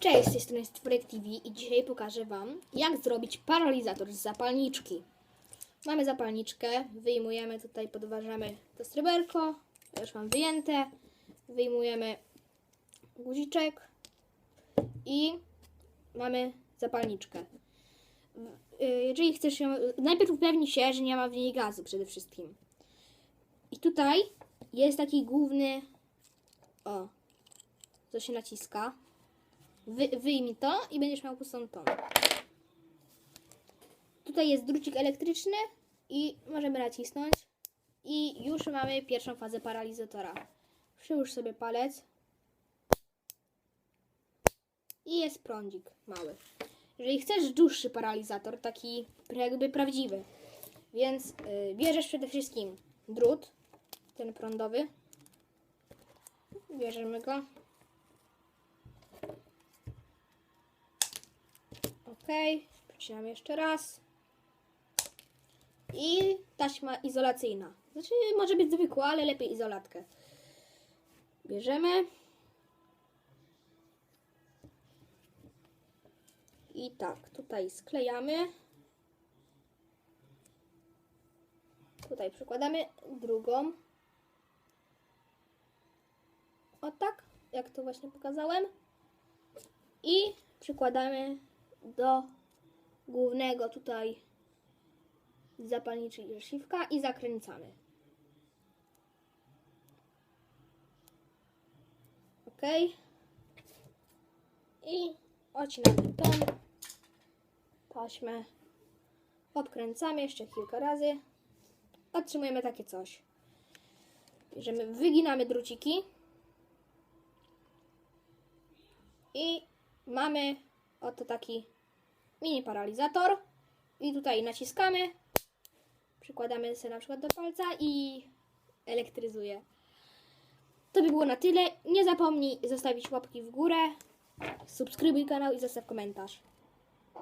Cześć, z tej strony Stworek TV i dzisiaj pokażę Wam, jak zrobić paralizator z zapalniczki. Mamy zapalniczkę, wyjmujemy tutaj, podważamy to sreberko, ja już mam wyjęte, wyjmujemy guziczek i mamy zapalniczkę. Y, Jeżeli chcesz ją, najpierw upewnij się, że nie ma w niej gazu przede wszystkim. I tutaj jest taki główny, o, co się naciska. Wy, wyjmij to i będziesz miał pustą tą. Tutaj jest drucik elektryczny i możemy nacisnąć. I już mamy pierwszą fazę paralizatora. Przyłóż sobie palec. I jest prądzik mały. Jeżeli chcesz dłuższy paralizator, taki jakby prawdziwy, więc yy, bierzesz przede wszystkim drut, ten prądowy. Bierzemy go. Przycinam jeszcze raz. I taśma izolacyjna. Znaczy, może być zwykła, ale lepiej izolatkę. Bierzemy. I tak, tutaj sklejamy. Tutaj przykładamy drugą. O tak, jak to właśnie pokazałem. I przykładamy do głównego tutaj zapalniczej szywka i zakręcamy. Ok. I odcinamy tą taśmę. Odkręcamy jeszcze kilka razy. Otrzymujemy takie coś. Bierzemy, wyginamy druciki. I mamy oto taki mini paralizator. I tutaj naciskamy. Przykładamy sobie na przykład do palca i elektryzuje. To by było na tyle. Nie zapomnij zostawić łapki w górę, subskrybuj kanał i zostaw komentarz.